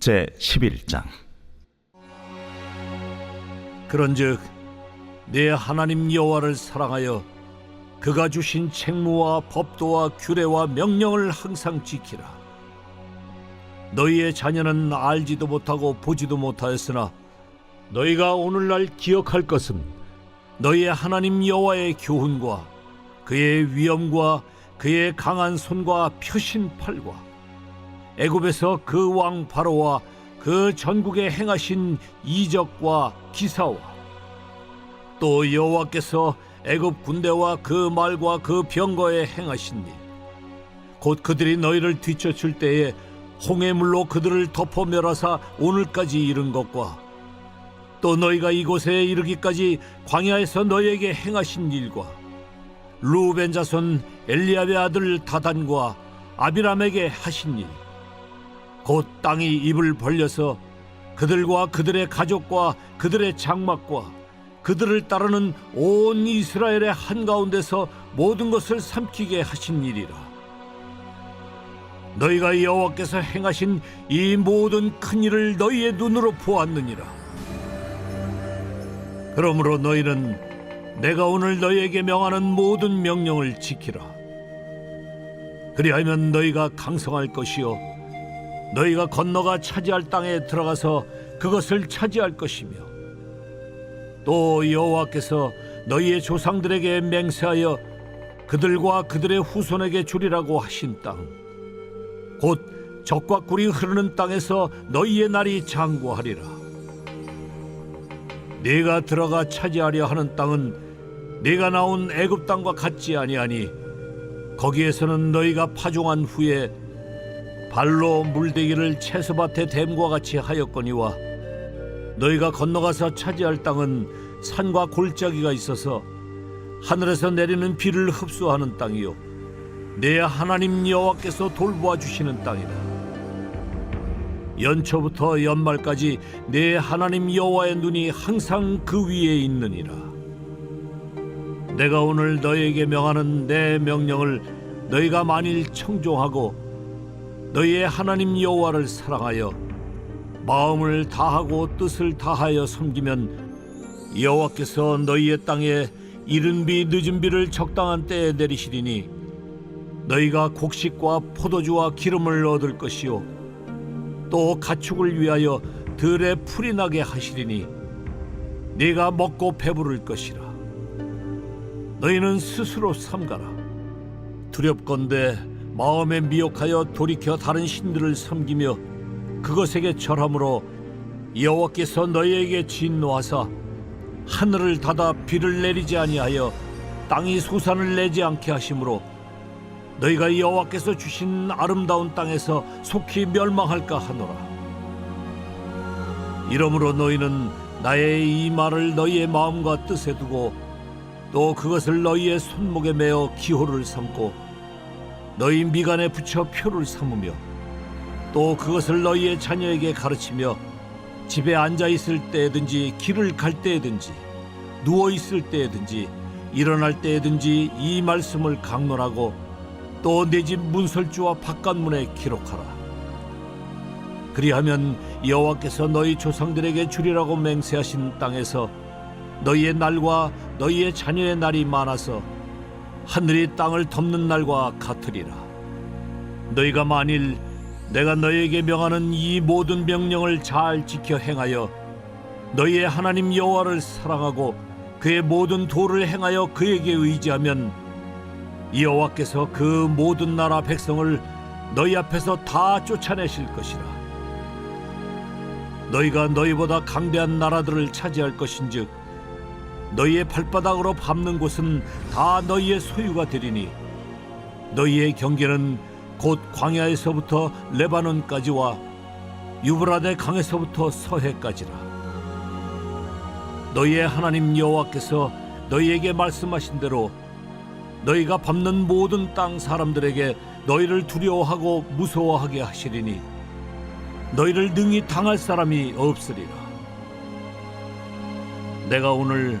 제 11장 그런즉 내 하나님 여호와를 사랑하여 그가 주신 책무와 법도와 규례와 명령을 항상 지키라. 너희의 자녀는 알지도 못하고 보지도 못하였으나 너희가 오늘날 기억할 것은 너희의 하나님 여호와의 교훈과 그의 위엄과 그의 강한 손과 표신 팔과 애굽에서 그 왕 바로와 그 전국에 행하신 이적과 기사와 또 여호와께서 애굽 군대와 그 말과 그 병거에 행하신 일 곧 그들이 너희를 뒤쫓을 때에 홍해물로 그들을 덮어 멸하사 오늘까지 이른 것과 또 너희가 이곳에 이르기까지 광야에서 너희에게 행하신 일과 루벤 자손 엘리압의 아들 다단과 아비람에게 하신 일 곧 땅이 입을 벌려서 그들과 그들의 가족과 그들의 장막과 그들을 따르는 온 이스라엘의 한가운데서 모든 것을 삼키게 하신 일이라. 너희가 여호와께서 행하신 이 모든 큰 일을 너희의 눈으로 보았느니라. 그러므로 너희는 내가 오늘 너희에게 명하는 모든 명령을 지키라. 그리하면 너희가 강성할 것이요 너희가 건너가 차지할 땅에 들어가서 그것을 차지할 것이며 또 여호와께서 너희의 조상들에게 맹세하여 그들과 그들의 후손에게 주리라고 하신 땅 곧 적과 꿀이 흐르는 땅에서 너희의 날이 장구하리라. 네가 들어가 차지하려 하는 땅은 네가 나온 애굽 땅과 같지 아니하니 거기에서는 너희가 파종한 후에 발로 물대기를 채소밭에 댐과 같이 하였거니와 너희가 건너가서 차지할 땅은 산과 골짜기가 있어서 하늘에서 내리는 비를 흡수하는 땅이요. 내 하나님 여호와께서 돌보아 주시는 땅이다 연초부터 연말까지 내 하나님 여호와의 눈이 항상 그 위에 있느니라. 내가 오늘 너희에게 명하는 내 명령을 너희가 만일 청종하고 너희의 하나님 여호와를 사랑하여 마음을 다하고 뜻을 다하여 섬기면 여호와께서 너희의 땅에 이른 비 늦은 비를 적당한 때에 내리시리니 너희가 곡식과 포도주와 기름을 얻을 것이요 또 가축을 위하여 들에 풀이 나게 하시리니 네가 먹고 배부를 것이라. 너희는 스스로 삼가라. 두렵건대 마음에 미혹하여 돌이켜 다른 신들을 섬기며 그것에게 절함으로 여호와께서 너희에게 진노하사 하늘을 닫아 비를 내리지 아니하여 땅이 소산을 내지 않게 하심으로 너희가 여호와께서 주신 아름다운 땅에서 속히 멸망할까 하노라. 이러므로 너희는 나의 이 말을 너희의 마음과 뜻에 두고 또 그것을 너희의 손목에 매어 기호를 삼고 너희 미간에 붙여 표를 삼으며 또 그것을 너희의 자녀에게 가르치며 집에 앉아 있을 때든지 길을 갈 때든지 누워 있을 때든지 일어날 때든지 이 말씀을 강론하고 또 내 집 문설주와 바깥문에 기록하라. 그리하면 여호와께서 너희 조상들에게 주리라고 맹세하신 땅에서 너희의 날과 너희의 자녀의 날이 많아서 하늘이 땅을 덮는 날과 같으리라. 너희가 만일 내가 너희에게 명하는 이 모든 명령을 잘 지켜 행하여 너희의 하나님 여호와를 사랑하고 그의 모든 도를 행하여 그에게 의지하면 여호와께서 그 모든 나라 백성을 너희 앞에서 다 쫓아내실 것이라. 너희가 너희보다 강대한 나라들을 차지할 것인즉 너희의 발바닥으로 밟는 곳은 다 너희의 소유가 되리니 너희의 경계는 곧 광야에서부터 레바논까지와 유브라데 강에서부터 서해까지라. 너희의 하나님 여호와께서 너희에게 말씀하신 대로 너희가 밟는 모든 땅 사람들에게 너희를 두려워하고 무서워하게 하시리니 너희를 능히 당할 사람이 없으리라. 내가 오늘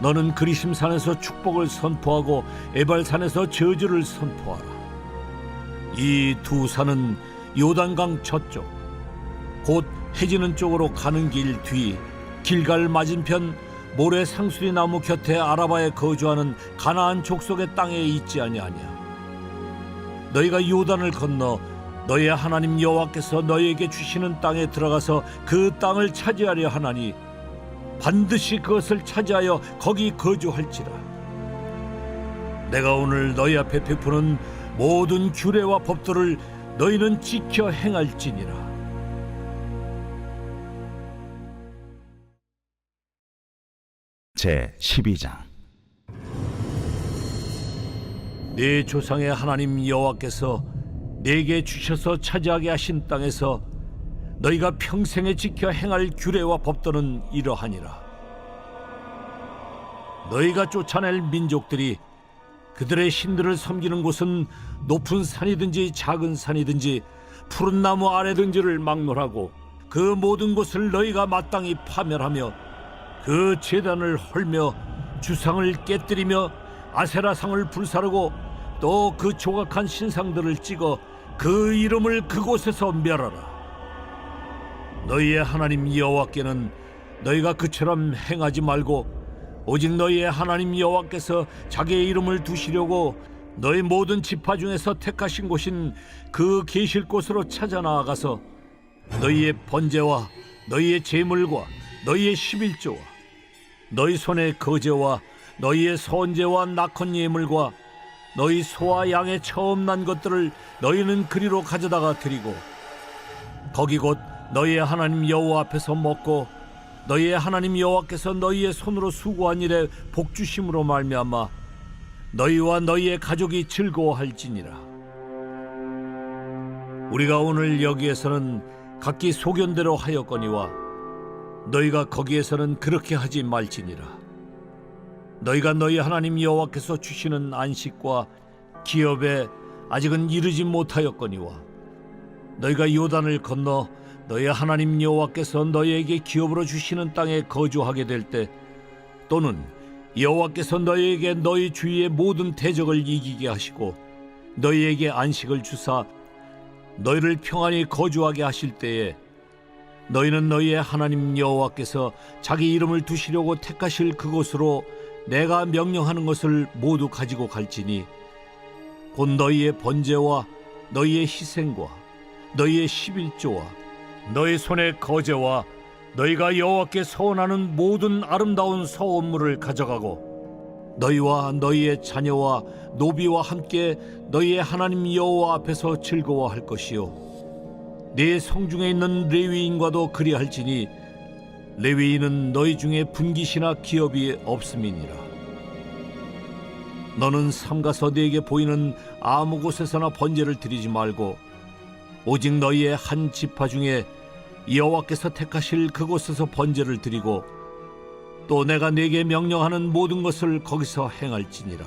너는 그리심산에서 축복을 선포하고 에발산에서 저주를 선포하라. 이 두 산은 요단강 저쪽, 곧 해지는 쪽으로 가는 길 뒤 길갈 맞은편 모래 상수리 나무 곁에 아라바에 거주하는 가나안 족속의 땅에 있지 아니하냐. 너희가 요단을 건너 너희의 하나님 여호와께서 너희에게 주시는 땅에 들어가서 그 땅을 차지하려 하나니 반드시 그것을 차지하여 거기 거주할지라. 내가 오늘 너희 앞에 베푸는 모든 규례와 법도를 너희는 지켜 행할지니라. 제 12장 네 조상의 하나님 여호와께서 네게 주셔서 차지하게 하신 땅에서 너희가 평생에 지켜 행할 규례와 법도는 이러하니라. 너희가 쫓아낼 민족들이 그들의 신들을 섬기는 곳은 높은 산이든지 작은 산이든지 푸른 나무 아래든지를 막론하고 그 모든 곳을 너희가 마땅히 파멸하며 그 제단을 헐며 주상을 깨뜨리며 아세라상을 불사르고 또 그 조각한 신상들을 찍어 그 이름을 그곳에서 멸하라. 너희의 하나님 여호와께는 너희가 그처럼 행하지 말고 오직 너희의 하나님 여호와께서 자기의 이름을 두시려고 너희 모든 지파 중에서 택하신 곳인 그 계실 곳으로 찾아 나아가서 너희의 번제와 너희의 제물과 너희의 십일조와 너희 손의 거제와 너희의 선제와 낙헌 예물과 너희 소와 양의 처음 난 것들을 너희는 그리로 가져다가 드리고 거기 곧 너희의 하나님 여호와 앞에서 먹고 너희의 하나님 여호와께서 너희의 손으로 수고한 일에 복 주심으로 말미암아 너희와 너희의 가족이 즐거워할지니라. 우리가 오늘 여기에서는 각기 소견대로 하였거니와 너희가 거기에서는 그렇게 하지 말지니라. 너희가 너희 하나님 여호와께서 주시는 안식과 기업에 아직은 이르지 못하였거니와 너희가 요단을 건너 너희 하나님 여호와께서 너희에게 기업으로 주시는 땅에 거주하게 될 때 또는 여호와께서 너희에게 너희 주위의 모든 대적을 이기게 하시고 너희에게 안식을 주사 너희를 평안히 거주하게 하실 때에 너희는 너희의 하나님 여호와께서 자기 이름을 두시려고 택하실 그곳으로 내가 명령하는 것을 모두 가지고 갈지니 곧 너희의 번제와 너희의 희생과 너희의 십일조와 너희 손의 거제와 너희가 여호와께 서원하는 모든 아름다운 서원물을 가져가고 너희와 너희의 자녀와 노비와 함께 너희의 하나님 여호와 앞에서 즐거워할 것이요. 네 성중에 있는 레위인과도 그리할지니 레위인은 너희 중에 분깃이나 기업이 없음이니라. 너는 삼가서 네게 보이는 아무 곳에서나 번제를 드리지 말고 오직 너희의 한 지파 중에 여호와께서 택하실 그곳에서 번제를 드리고 또 내가 네게 명령하는 모든 것을 거기서 행할지니라.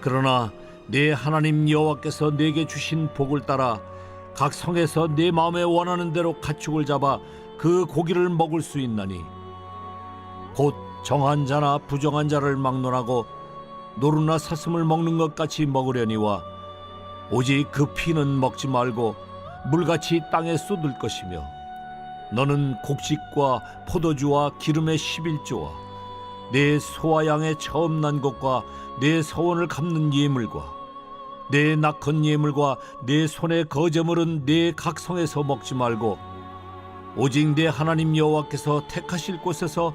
그러나 네 하나님 여호와께서 네게 주신 복을 따라 각 성에서 네 마음에 원하는 대로 가축을 잡아 그 고기를 먹을 수 있나니 곧 정한 자나 부정한 자를 막론하고 노루나 사슴을 먹는 것 같이 먹으려니와 오직 그 피는 먹지 말고 물같이 땅에 쏟을 것이며 너는 곡식과 포도주와 기름의 십일조와 내 소와 양의 처음 난 것과 내 서원을 갚는 예물과 내 낙헌 예물과 내 손의 거제물은 내 각성에서 먹지 말고 오직 내 하나님 여호와께서 택하실 곳에서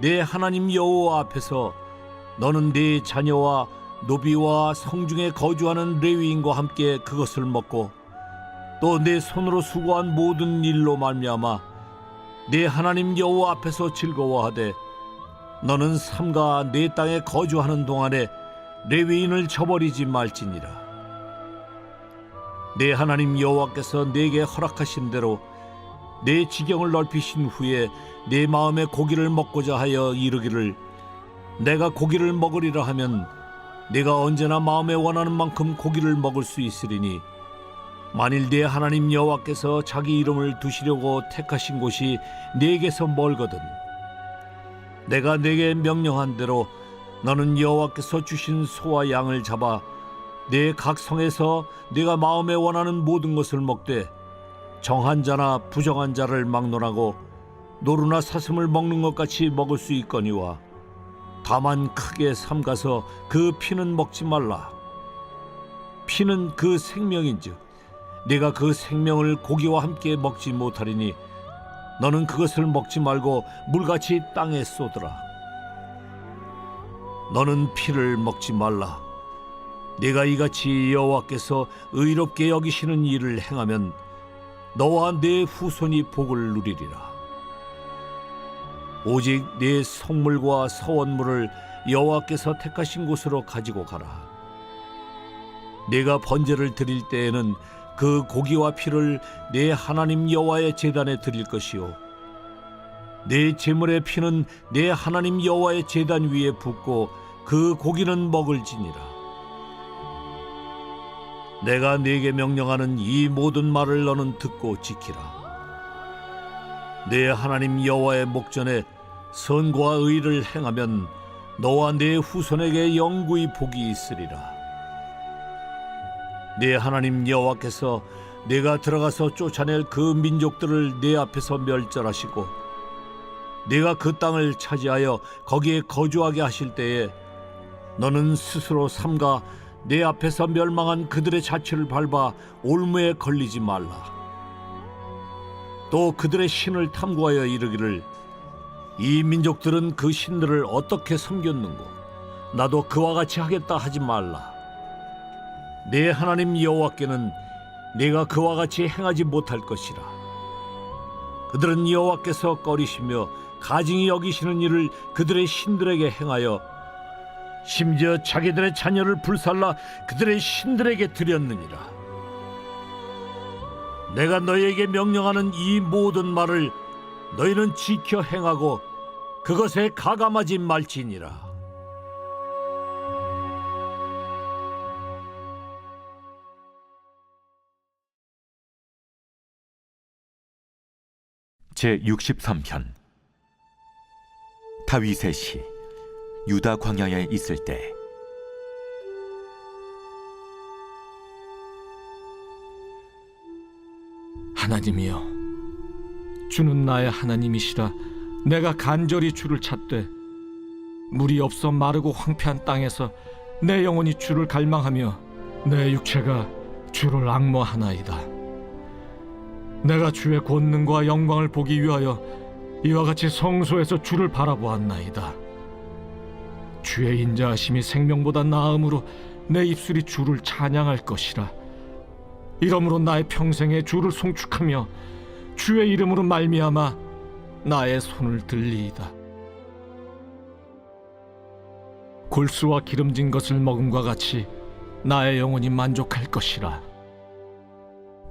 내 하나님 여호와 앞에서 너는 네 자녀와 노비와 성중에 거주하는 레위인과 함께 그것을 먹고 또 내 손으로 수고한 모든 일로 말미암아 내 하나님 여호와 앞에서 즐거워하되 너는 삼가 내 땅에 거주하는 동안에 레위인을 저버리지 말지니라. 내 하나님 여호와께서 내게 허락하신 대로 내 지경을 넓히신 후에 내 마음에 고기를 먹고자 하여 이르기를 내가 고기를 먹으리라 하면 내가 언제나 마음에 원하는 만큼 고기를 먹을 수 있으리니 만일 내 하나님 여호와께서 자기 이름을 두시려고 택하신 곳이 내게서 멀거든 내가 내게 명령한 대로 너는 여호와께서 주신 소와 양을 잡아 내 각 성에서 내가 마음에 원하는 모든 것을 먹되 정한 자나 부정한 자를 막론하고 노루나 사슴을 먹는 것 같이 먹을 수 있거니와 다만 크게 삼가서 그 피는 먹지 말라. 피는 그 생명인즉 내가 그 생명을 고기와 함께 먹지 못하리니 너는 그것을 먹지 말고 물같이 땅에 쏟으라. 너는 피를 먹지 말라. 내가 이같이 여호와께서 의롭게 여기시는 일을 행하면 너와 내 후손이 복을 누리리라. 오직 내 성물과 서원물을 여호와께서 택하신 곳으로 가지고 가라. 내가 번제를 드릴 때에는 그 고기와 피를 내 하나님 여호와의 제단에 드릴 것이요. 내 제물의 피는 내 하나님 여호와의 제단 위에 붓고 그 고기는 먹을지니라. 내가 네게 명령하는 이 모든 말을 너는 듣고 지키라. 내 하나님 여호와의 목전에 선과 의를 행하면 너와 내 후손에게 영구히 복이 있으리라 내 하나님 여호와께서 내가 들어가서 쫓아낼 그 민족들을 내 앞에서 멸절하시고 내가 그 땅을 차지하여 거기에 거주하게 하실 때에 너는 스스로 삼가 내 앞에서 멸망한 그들의 자취를 밟아 올무에 걸리지 말라. 또 그들의 신을 탐구하여 이르기를 이 민족들은 그 신들을 어떻게 섬겼는고? 나도 그와 같이 하겠다 하지 말라 내 하나님 여호와께는 내가 그와 같이 행하지 못할 것이라. 그들은 여호와께서 꺼리시며 가증히 여기시는 일을 그들의 신들에게 행하여 심지어 자기들의 자녀를 불살라 그들의 신들에게 드렸느니라. 내가 너희에게 명령하는 이 모든 말을 너희는 지켜 행하고 그것에 가감하지 말지니라 제 63편. 다윗의 시 유다 광야에 있을 때. 하나님이여 주는 나의 하나님이시라. 내가 간절히 주를 찾되 물이 없어 마르고 황폐한 땅에서 내 영혼이 주를 갈망하며 내 육체가 주를 악모하나이다 내가 주의 권능과 영광을 보기 위하여 이와 같이 성소에서 주를 바라보았나이다 주의 인자하심이 생명보다 나음으로 내 입술이 주를 찬양할 것이라 이러므로 나의 평생에 주를 송축하며 주의 이름으로 말미암아 나의 손을 들리이다. 골수와 기름진 것을 먹음과 같이 나의 영혼이 만족할 것이라.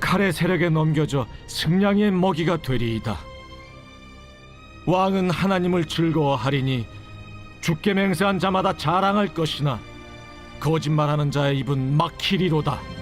칼의 세력에 넘겨져 승량의 먹이가 되리이다. 왕은 하나님을 즐거워하리니 주께 맹세한 자마다 자랑할 것이나 거짓말하는 자의 입은 막히리로다.